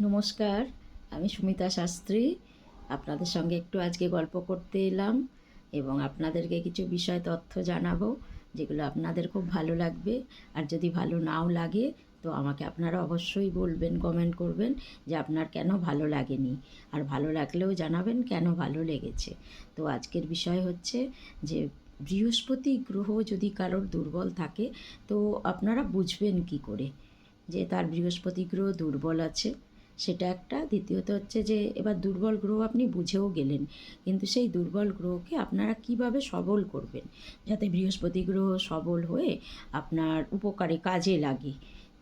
নমস্কার, আমি সুমিতা শাস্ত্রী। আপনাদের সঙ্গে একটু আজকে গল্প করতে এলাম এবং আপনাদেরকে কিছু বিষয় তথ্য জানাব যেগুলো আপনাদের খুব ভালো লাগবে। আর যদি ভালো নাও লাগে, তো আমাকে আপনারা অবশ্যই বলবেন কমেন্ট করবেন যে আপনার কেন ভালো লাগেনি। আর ভালো লাগলেও জানাবেন কেন ভালো লেগেছে। তো আজকের বিষয় হচ্ছে যে, বৃহস্পতি গ্রহ যদি কারোর দুর্বল থাকে, তো আপনারা বুঝবেন কি করে যে তার বৃহস্পতি গ্রহ দুর্বল আছে। সেটা একটা। দ্বিতীয়ত হচ্ছে যে, এবার দুর্বল গ্রহ আপনি বুঝেও গেলেন, কিন্তু সেই দুর্বল গ্রহকে আপনারা কীভাবে সবল করবেন? যাতে বৃহস্পতি গ্রহ সবল হয়ে আপনার উপকারে কাজে লাগে।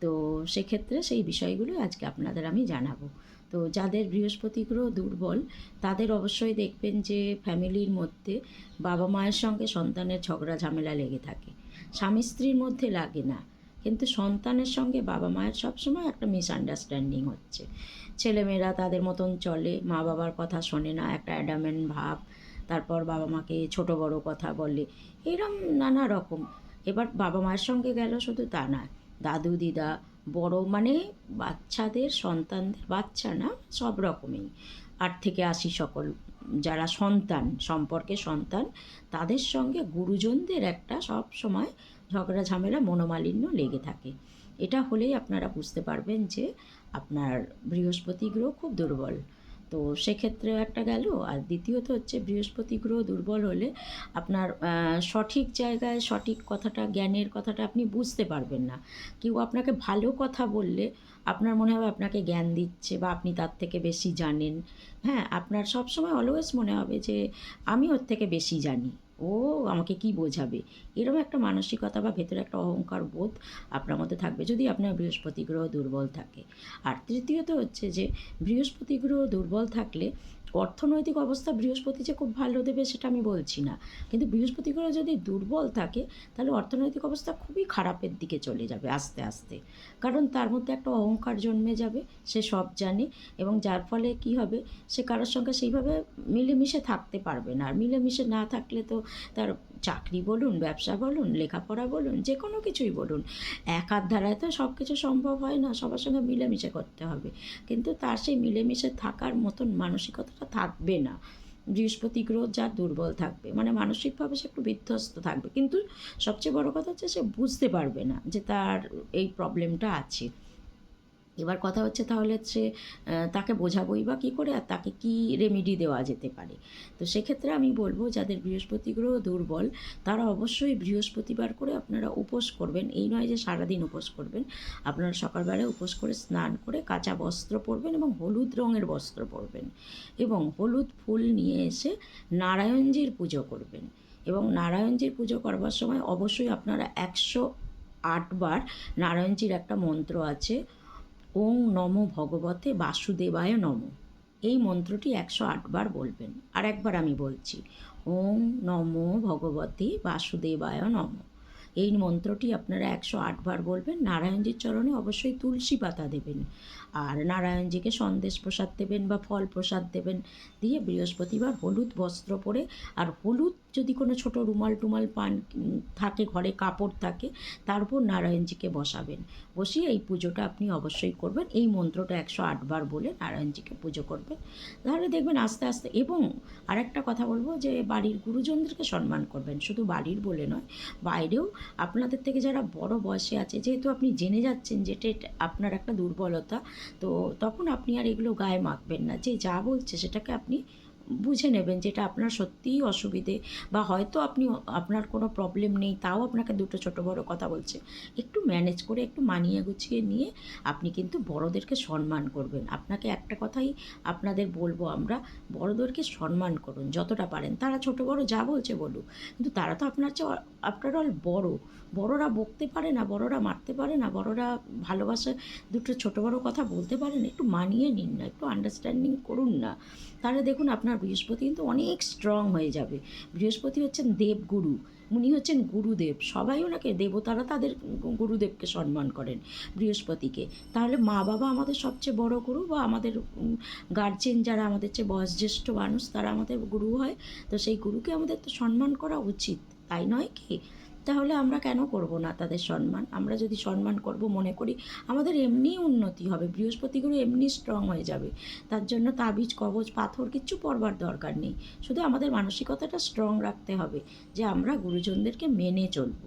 তো সেক্ষেত্রে সেই বিষয়গুলো আজকে আপনাদের আমি জানাব। তো যাদের বৃহস্পতি গ্রহ দুর্বল, তাদের অবশ্যই দেখবেন যে, ফ্যামিলির মধ্যে বাবা মায়ের সঙ্গে সন্তানের ঝগড়া ঝামেলা লেগে থাকে। স্বামী স্ত্রীর মধ্যে লাগে না। কিন্তু সন্তানের সঙ্গে বাবা মায়ের সবসময় একটা মিসআন্ডারস্ট্যান্ডিং হচ্ছে। ছেলেমেয়েরা তাদের মতন চলে, মা বাবার কথা শোনে না, একটা অ্যাডামেন্ট ভাব, তারপর বাবা মাকে ছোট বড় কথা বলে, এরম নানা রকম। এবার বাবা মায়ের সঙ্গে গেল শুধু তা না দাদু, দিদা, বড় মানে বাচ্চাদের, সন্তানদের, বাচ্চা না, সব রকমই। আট থেকে আশি সকল যারা সন্তান, সম্পর্কে সন্তান, তাদের সঙ্গে গুরুজনদের একটা সব সময় ঝগড়া, ঝামেলা, মনোমালিন্য লেগে থাকে। এটা হলেই আপনারা বুঝতে পারবেন যে আপনার বৃহস্পতি গ্রহ খুব দুর্বল। তো সেক্ষেত্রে একটা গেল। আর দ্বিতীয়ত হচ্ছে বৃহস্পতি গ্রহ দুর্বল হলে আপনার সঠিক জায়গায় সঠিক কথাটা, জ্ঞানের কথাটা আপনি বুঝতে পারবেন না। কেউ আপনাকে ভালো কথা বললে আপনার মনে হবে আপনাকে জ্ঞান দিচ্ছে বা আপনি তার থেকে বেশি জানেন। হ্যাঁ আপনার সবসময় অলওয়েজ মনে হবে যে, আমি ওর থেকে বেশি জানি। ও আমাকে কি বোঝাবে? এরকম একটা মানসিকতা বা ভেতরে একটা অহংকার বোধ আপনার মধ্যে থাকবে যদি আপনার বৃহস্পতি গ্রহ দুর্বল থাকে। আর তৃতীয়ত হচ্ছে যে, বৃহস্পতি গ্রহ দুর্বল থাকলে অর্থনৈতিক অবস্থা বৃহস্পতি যে খুব ভালো দেবে সেটা আমি বলছি না। কিন্তু বৃহস্পতি গ্রহ যদি দুর্বল থাকে, তাহলে অর্থনৈতিক অবস্থা খুবই খারাপের দিকে চলে যাবে আস্তে আস্তে। কারণ তার মধ্যে একটা অহংকার জন্মে যাবে, সে সব জানে এবং যার ফলে কি হবে, সে কারোর সঙ্গে সেইভাবে মিলেমিশে থাকতে পারবে না। আর মিলেমিশে না থাকলে তো তার চাকরি বলুন, ব্যবসা বলুন, লেখাপড়া বলুন, যে কোনো কিছুই বলুন। এক হাত ধারায় তো সব কিছু সম্ভব হয় না, সবার সঙ্গে মিলেমিশে করতে হবে। কিন্তু তার সেই মিলেমিশে থাকার মতন মানসিকতাটা থাকবে না। বৃহস্পতি গ্রহ যা দুর্বল থাকবে মানে মানসিকভাবে সে একটু বিধ্বস্ত থাকবে। কিন্তু সবচেয়ে বড় কথা হচ্ছে সে বুঝতে পারবে না যে তার এই প্রবলেমটা আছে। এবার কথা হচ্ছে তাহলে হচ্ছে তাকে বোঝাবোই বা কী করে আর তাকে কি রেমেডি দেওয়া যেতে পারে। তো সেক্ষেত্রে আমি বলব, যাদের বৃহস্পতি গ্রহ দুর্বল, তারা অবশ্যই বৃহস্পতিবার করে আপনারা উপোস করবেন। এই নয় যে সারাদিন উপোস করবেন। আপনারা সকালবেলায় উপোস করে স্নান করে কাঁচা বস্ত্র পরবেন এবং হলুদ রঙের বস্ত্র পরবেন এবং হলুদ ফুল নিয়ে এসে নারায়ণজির পুজো করবেন। এবং নারায়ণজির পুজো করবার সময় অবশ্যই আপনারা একশো আটবার নারায়ণজির একটা মন্ত্র আছে ওং নমো ভগবতে বাসুদেবায় নম। এই মন্ত্রটি একশো আটবার বলবেন। আর একবার আমি বলছি, ওং নমো ভগবতে বাসুদেবায় নম। এই মন্ত্রটি আপনারা একশো আটবার বলবেন। নারায়ণজির চরণে অবশ্যই তুলসী পাতা দেবেন। আর নারায়ণজিকে সন্দেশ প্রসাদ দেবেন বা ফল প্রসাদ দেবেন। দিয়ে বৃহস্পতিবার হলুদ বস্ত্র পরে আর হলুদ যদি কোনো ছোট রুমাল টুমাল পান থাকে, ঘরে কাপড় থাকে, তার উপর নারায়ণজিকে বসাবেন। বসিয়ে এই পুজোটা আপনি অবশ্যই করবেন। এই মন্ত্রটা একশো আটবার বলে নারায়ণজিকে পুজো করবেন। তাহলে দেখবেন আস্তে আস্তে এবং আরেকটা কথা বলব যে বাড়ির গুরুজনদেরকে সম্মান করবেন। শুধু বাড়ির বলে নয়, বাইরেও আপনাদের থেকে যারা বড় বয়সে আছে, যেহেতু আপনি জেনে যাচ্ছেন যেটা আপনার একটা দুর্বলতা, তো তখন আপনি আর এগুলো গায়ে মাখবেন না। যে যা বলছে সেটাকে আপনি বুঝে নেবেন যেটা আপনার সত্যিই অসুবিধে বা হয়তো আপনি আপনার কোনো প্রবলেম নেই, তাও আপনাকে দুটো ছোট বড় কথা বলছে। একটু ম্যানেজ করে, একটু মানিয়ে গুছিয়ে নিয়ে আপনি কিন্তু বড়দেরকে সম্মান করবেন। আপনাকে একটা কথাই আপনাদের বলব আমরা, বড়দেরকে সম্মান করুন, যতটা পারেন। তারা ছোট বড় যা বলছে বলুক, কিন্তু তারা তো আপনার চেয়ে আফটার অল বড়। বড়রা বকতে পারে না, বড়রা মারতে পারে না, বড়রা ভালোবাসা দুটো ছোট বড় কথা বলতে পারেন একটু মানিয়ে নিন না, একটু আন্ডারস্ট্যান্ডিং করুন না। তাহলে দেখুন আপনার বৃহস্পতি কিন্তু অনেক স্ট্রং হয়ে যাবে। বৃহস্পতি হচ্ছেন দেবগুরু, উনি হচ্ছেন গুরুদেব। সবাই ওনাকে দেবতারা তাদের গুরুদেবকে সম্মান করেন বৃহস্পতিকে। তাহলে মা বাবা আমাদের সবচেয়ে বড় গুরু বা আমাদের গার্জেন যারা আমাদের চেয়ে বয়োজ্যেষ্ঠ মানুষ, তারা আমাদের গুরু হয়। তো সেই গুরুকে আমাদের তো সম্মান করা উচিত, তাই নয় কি? তাহলে আমরা কেন করব না তাদের সম্মান? আমরা যদি সম্মান করব, মনে করি আমাদের এমনিই উন্নতি হবে বৃহস্পতি গ্রহ এমনি স্ট্রং হয়ে যাবে। তার জন্য তাবিজ কবচ পাথর কিচ্ছু পড়বার দরকার নেই। শুধু আমাদের মানসিকতাটা স্ট্রং রাখতে হবে যে আমরা গুরুজনদেরকে মেনে চলবো।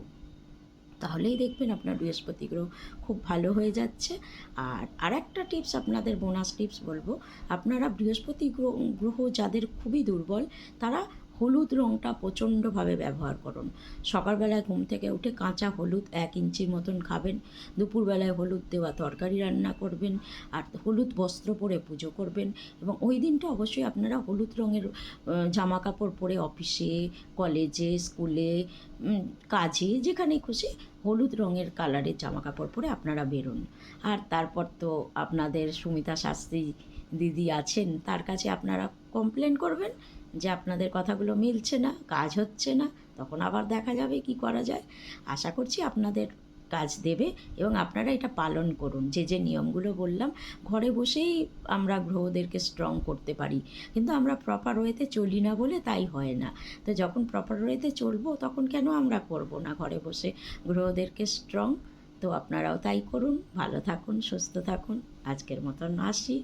তাহলেই দেখবেন আপনার বৃহস্পতি গ্রহ খুব ভালো হয়ে যাচ্ছে। আর আরেকটা টিপস আপনাদের বোনাস টিপস বলব, আপনারা বৃহস্পতি গ্রহ যাদের খুবই দুর্বল, তারা হলুদ রঙটা প্রচণ্ডভাবে ব্যবহার করুন। সকালবেলায় ঘুম থেকে উঠে কাঁচা হলুদ এক ইঞ্চির মতন খাবেন। দুপুরবেলায় হলুদ দেওয়া তরকারি রান্না করবেন আর হলুদ বস্ত্র পরে পুজো করবেন এবং ওই দিনটা অবশ্যই আপনারা হলুদ রঙের জামা কাপড় পরে অফিসে, কলেজে, স্কুলে কাজে যেখানে খুশি হলুদ রঙের কালারের জামা কাপড় পরে আপনারা বেরোন। আর তারপর তো আপনাদের সুমিতা শাস্ত্রী দিদি আছেন, তার কাছে আপনারা কমপ্লেন করবেন। যে আপনাদের কথাগুলো মিলছে না, কাজ হচ্ছে না, তখন আবার দেখা যাবে কি করা যায়। আশা করছি আপনাদের কাজ দেবে এবং আপনারা এটা পালন করুন। যে যে নিয়মগুলো বললাম, ঘরে বসেই আমরা গ্রহদেরকে স্ট্রং করতে পারি। কিন্তু আমরা প্রপার ওয়েতে চলি না বলে তাই হয় না। তো যখন প্রপার ওয়েতে চলবো, তখন কেন আমরা করব না? ঘরে বসে গ্রহদেরকে স্ট্রং তো আপনারাও তাই করুন। ভালো থাকুন, সুস্থ থাকুন। আজকের মতন আসি।